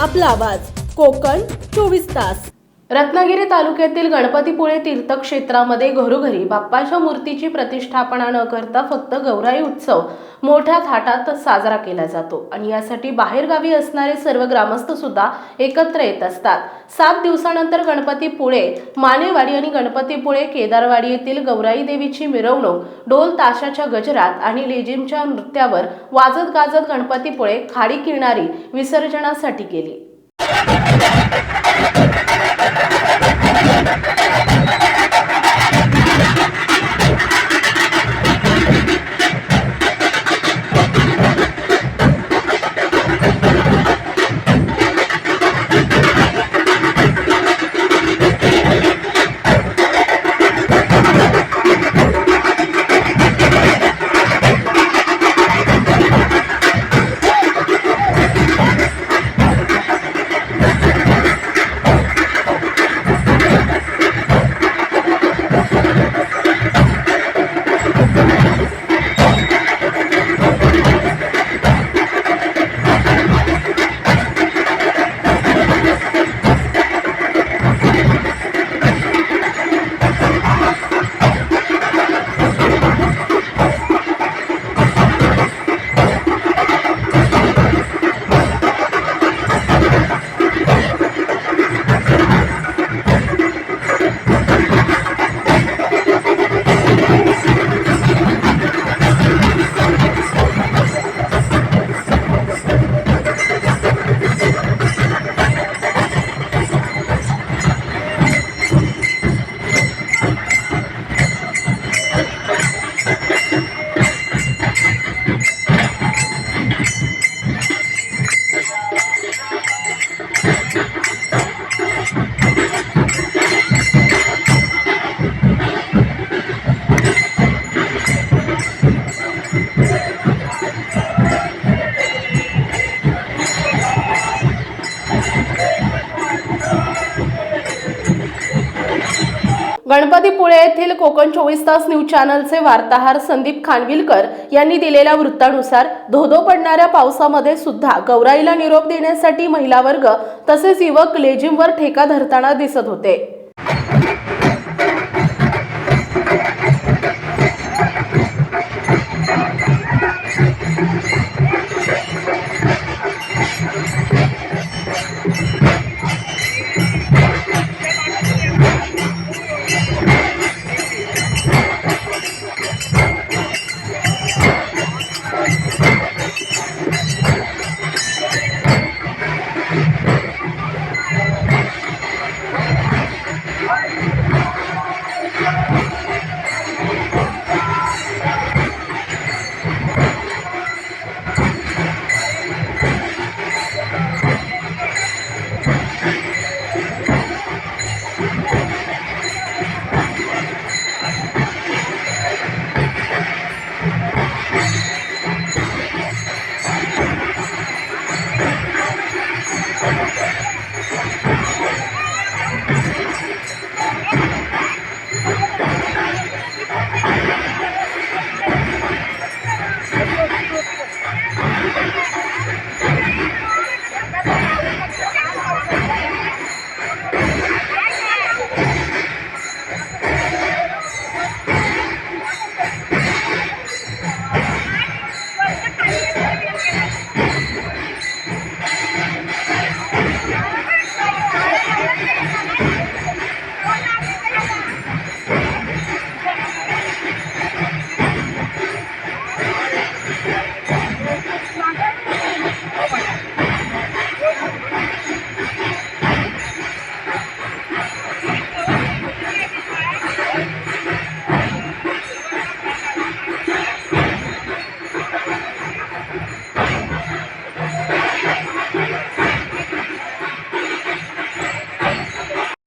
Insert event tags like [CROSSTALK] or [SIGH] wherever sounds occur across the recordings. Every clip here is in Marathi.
आपला आवाज कोकण चोवीस तास. रत्नागिरी तालुक्यातील गणपतीपुळे तीर्थक्षेत्रामध्ये घरोघरी बाप्पाच्या मूर्तीची प्रतिष्ठापना न करता फक्त गौराई उत्सव मोठ्या थाटात साजरा केला जातो. आणि यासाठी बाहेरगावी असणारे सर्व ग्रामस्थ सुद्धा एकत्र येत असतात. सात दिवसानंतर गणपतीपुळे मानेवाडी आणि गणपतीपुळे केदारवाडी येथील गौराई देवीची मिरवणूक ढोल ताशाच्या गजरात आणि लेझिमच्या नृत्यावर वाजत गाजत गणपतीपुळे खाडी किरणारी विसर्जनासाठी गेली. गणपतीपुळे येथील कोकण चोवीस तास न्यूज चॅनलचे वार्ताहर संदीप खानविलकर यांनी दिलेल्या वृत्तानुसार धोधो पडणाऱ्या पावसामध्ये सुद्धा गौराईला निरोप देण्यासाठी महिला वर्ग तसेच युवक लेजिमवर ठेका धरताना दिसत होते.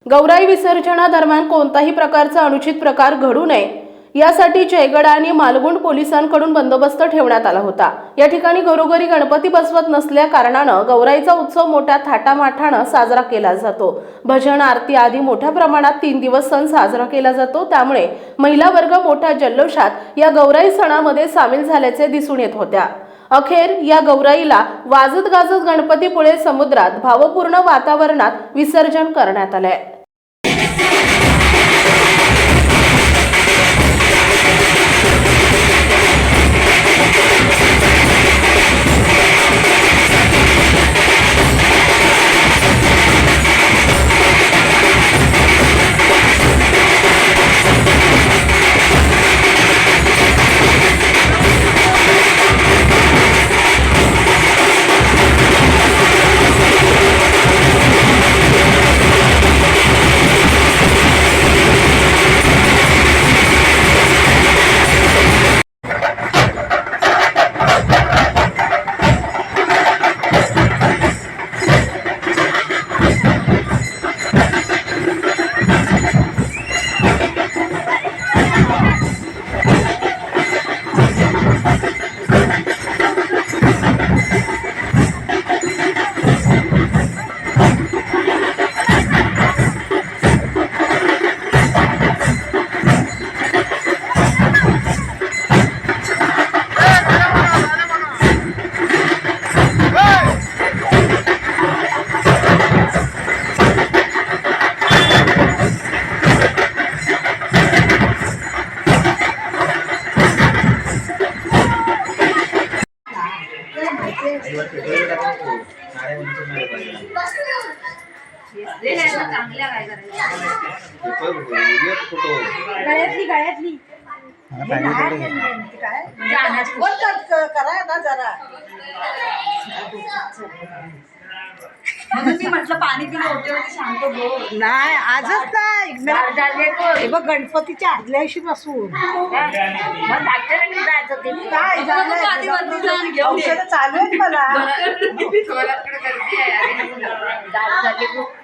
गौराई विसर्जनादरम्यान कोणताही प्रकारचा अनुचित प्रकार घडू नये. यासाठी जयगड आणि मालगुंड पोलिसांकडून बंदोबस्त ठेवण्यात आला होता. या ठिकाणी घरोघरी गणपती बसवत नसल्या कारणानं गौराईचा उत्सव मोठ्या थाटामाठानं साजरा केला जातो. भजन आरती आदी मोठ्या प्रमाणात तीन दिवस सण साजरा केला जातो. त्यामुळे महिला वर्ग मोठ्या जल्लोषात या गौराई सणामध्ये सामील झाल्याचे दिसून येत होत्या. अखेर या गौराईला वाजत गाजत गणपतीपुळे समुद्रात भावपूर्ण वातावरणात विसर्जन करण्यात आलंय. Yeah. गळ्यातली गळ्यातली. वर कर- कर- करा ना जरा. म्हणून मी म्हटलं पाणी पिलं होते सांगतो बोल नाही आजच नाही. हे बघ गणपतीच्या आदल्या दिवशी पासून काय झालं औषधं चालू आहेत मला. [LAUGHS]